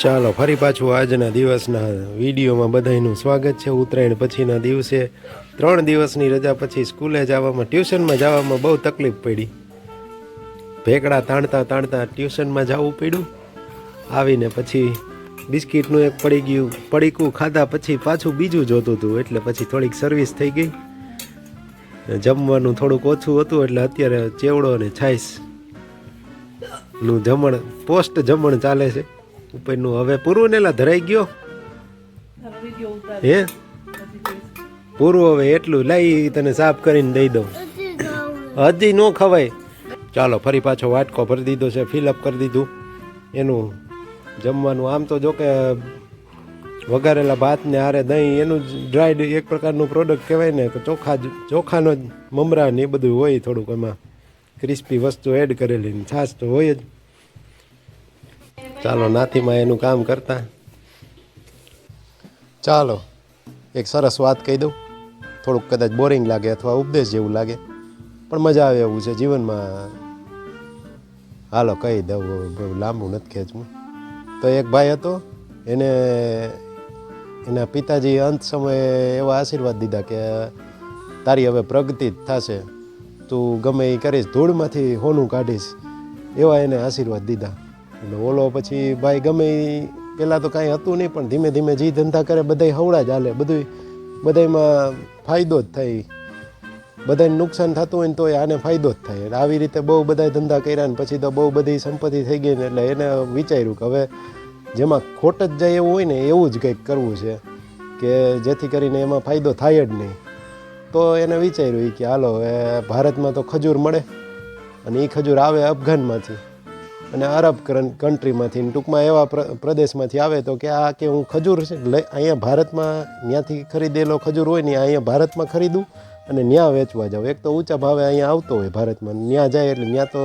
ચાલો, ફરી પાછું આજના દિવસના વિડીયોમાં બધાનું સ્વાગત છે. ઉત્તરાયણ પછીના દિવસે ત્રણ દિવસની રજા પછી સ્કૂલે જવામાં, ટ્યુશનમાં જવામાં બહુ તકલીફ પડી. ભેકડા તાણતા તાણતા ટ્યુશનમાં જવું પડ્યું. આવીને પછી બિસ્કિટનું એક પડી ગયું, પડીકું ખાધા પછી પાછું બીજું જોતું હતું, એટલે પછી થોડીક સર્વિસ થઈ ગઈ. જમવાનું થોડુંક ઓછું હતું, એટલે અત્યારે ચેવડો અને છાઈસનું જમણ, પોસ્ટ જમણ ચાલે છે. ઉપરનું. હવે પૂરું નેલા ધરાઈ ગયો? હે? પૂરું હવે એટલું. લઈ તને સાફ કરીને દઈ દઉં. હજી ન ખવાય. ચાલો, ફરી પાછો વાટકો ભરી દીધો છે ફિલઅપ કરી દીધું. એનું જમવાનું, આમ તો જો કે વઘારેલા ભાતને આરે દહીં, એનું જ ડ્રાઈડ એક પ્રકારનું પ્રોડક્ટ કહેવાય ને કે ચોખા ચોખાનો જ મમરા ને એ બધું હોય થોડુંક એમાં. ક્રિસ્પી વસ્તુ એડ કરેલી ને, છાશ તો હોય જ. ચાલો નાતીમાં એનું કામ કરતા. ચાલો, એક સરસ વાત કહી દઉં. થોડુંક કદાચ બોરિંગ લાગે અથવા ઉપદેશ જેવું લાગે, પણ મજા આવે એવું છે જીવનમાં. હાલો, કહી દઉં લાંબુ નથી ખેંચવું. તો એક ભાઈ હતો, એને, એના પિતાજી અંત સમયે એવા આશીર્વાદ દીધા કે, તારી હવે પ્રગતિ જ થશે. તું ગમે એ કરીશ, ધૂળમાંથી હોનું કાઢીશ. એવા એને આશીર્વાદ દીધા. એટલે ઓલો પછી ભાઈ ગમે પહેલાં તો કાંઈ હતું નહીં, પણ ધીમે ધીમે જે ધંધા કરે બધાય હવડા જ હાલે. બધું બધાયમાં ફાયદો જ થાય. બધાને નુકસાન થતું હોય ને તોય આને ફાયદો જ થાય. એટલે આવી રીતે બહુ બધા ધંધા કર્યા ને પછી તો બહુ બધી સંપત્તિ થઈ ગઈ ને એટલે એને વિચાર્યું કે હવે જેમાં ખોટ જ જાય એવું હોય ને એવું જ કંઈક કરવું છે, કે જેથી કરીને એમાં ફાયદો થાય જ નહીં. તો એને વિચાર્યું કે, હાલો, હવે ભારતમાં તો ખજૂર મળે, અને એ ખજૂર આવે અફઘાનમાંથી. અને અરબ કન- કન્ટ્રીમાંથી ટૂંકમાં એવા પ્ર- પ્રદેશમાંથી આવે તો કે આ કે હું ખજૂર અહીંયા ભારતમાં ત્યાંથી ખરીદેલો ખજૂર હોય ને અહીંયા ભારતમાં ખરીદું અને ત્યાં વેચવા જાઉં. એક તો ઊંચા ભાવે અહીંયા આવતો હોય ભારતમાં. ત્યાં જાય એટલે ત્યાં તો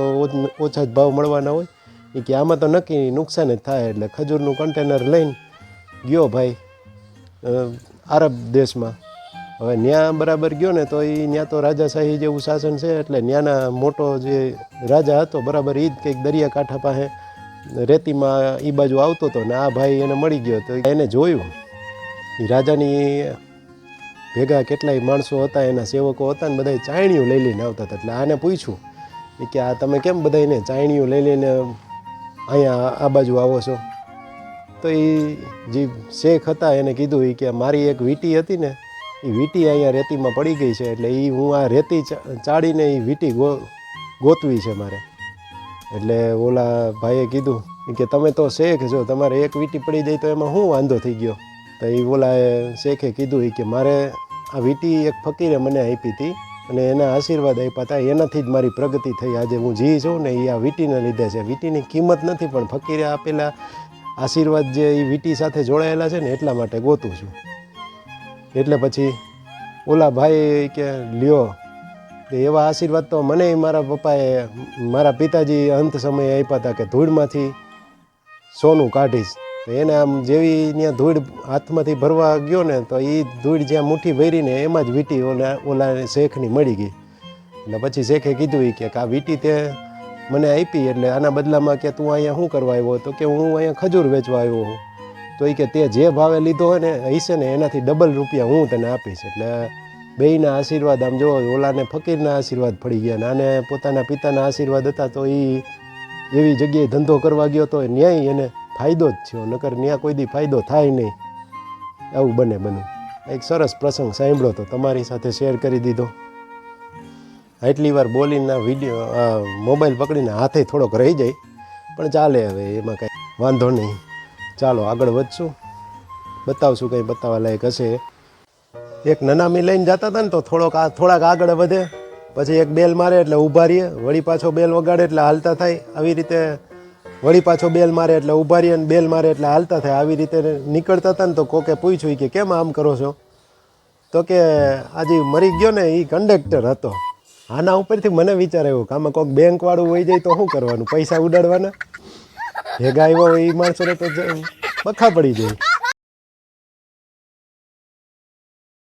ઓછા જ ભાવ મળવાના હોય. એ કે આમાં તો નક્કી નુકસાન જ થાય એટલે ખજૂરનું કન્ટેનર લઈને ગયો ભાઈ આરબ દેશમાં. હવે ત્યાં બરાબર ગયો ને તો એ ત્યાં તો રાજાશાહી જેવું શાસન છે, એટલે ત્યાંના મોટો જે રાજા હતો, બરાબર એ જ કંઈક દરિયાકાંઠા પાસે રેતીમાં એ બાજુ આવતો હતો ને આ ભાઈ એને મળી ગયો તો એને જોયું. એ રાજાની ભેગા કેટલાય માણસો હતા, એના સેવકો હતા ને બધા ચાયણીઓ લઈ લઈને આવતા હતા, એટલે આને પૂછ્યું. કે, આ તમે કેમ બધાને ચાયણીઓ લઈ લઈને અહીંયા આ બાજુ આવો છો? તો એ જે શેખ હતા એને કીધું એ કે, મારી એક વીટી હતી ને એ વીટી અહીંયા રેતીમાં પડી ગઈ છે એટલે એ હું આ રેતી ચાડીને એ વીટી ગો, ગોતવી છે મારે. એટલે ઓલા ભાઈએ કીધું કે તમે તો શેખ છો, તમારે એક વીટી પડી જાય તો એમાં શું વાંધો થઈ ગયો? તો એ ઓલા શેખે કીધું એ કે મારે આ વીટી એક ફકીરે મને આપી હતી અને એના આશીર્વાદ આપ્યા હતા. એનાથી જ મારી પ્રગતિ થઈ. આજે હું જી છું ને એ આ વીટીને લીધે છે. વીટીની કિંમત નથી, પણ ફકીરે આપેલા આશીર્વાદ જે એ વીટી સાથે જોડાયેલા છે ને એટલા માટે ગોતું છું. એટલે પછી ઓલા ભાઈ કે, લ્યો એવા આશીર્વાદ તો મને મારા પપ્પાએ, મારા પિતાજી અંત સમયે આપ્યા હતા કે ધૂળમાંથી સોનું કાઢીશ. તો એને આમ જેવી ત્યાં ધૂળ હાથમાંથી ભરવા ગયો ને, તો એ ધૂળ જ્યાં મુઠ્ઠી ભરીને એમાં જ વીંટી ઓલા ઓલા શેખની મળી ગઈ. એટલે પછી શેખે કીધું એ કે આ વીંટી તે મને આપી, એટલે આના બદલામાં કે તું અહીંયા શું કરવા આવ્યો? તો કે હું અહીંયા ખજૂર વેચવા આવ્યો છું તો એ કે તે જે ભાવે લીધો હોય ને હશે ને એનાથી ડબલ રૂપિયા હું તને આપીશ. એટલે બેયના આશીર્વાદ, આમ જો ઓલાને ફકીરના આશીર્વાદ પડી ગયા ને આને પોતાના પિતાના આશીર્વાદ હતા તો એ એવી જગ્યાએ ધંધો કરવા ગયો તો ન્યાય એને ફાયદો જ થયો. નકર ન્યા કોઈ દી ફાયદો થાય નહીં. આવું બને બને. એક સરસ પ્રસંગ સાંભળ્યો તો તમારી સાથે શેર કરી દીધો. આટલી વાર બોલીને વીડિયો મોબાઈલ પકડીને હાથે થોડોક રહી જાય. પણ ચાલે હવે, એમાં કાંઈ વાંધો નહીં. ચાલો, આગળ વધશું. બતાવશું કંઈ બતાવવા લાયક હશે. એક નનામી લઈને જતા હતા ને તો થોડોક થોડાક આગળ વધે. પછી એક બેલ મારે એટલે ઊભા રહીએ. વળી પાછો બેલ વગાડે એટલે હાલતા થાય. આવી રીતે વળી પાછો બેલ મારે એટલે ઊભા રહીએ અને બેલ મારે એટલે હાલતા થાય. આવી રીતે નીકળતા હતા ને તો કોકે પૂછ્યું કે કેમ આમ કરો છો? તો કે આજે મરી ગયો ને એ કંડક્ટર હતો. આના ઉપરથી મને વિચાર આવ્યો કે આમાં કોઈક બેંકવાળું હોઈ જાય તો શું કરવાનું? પૈસા ઉડાડવાના? ભેગા આવ્યો એ માણસોને તો બખા પડી જાય.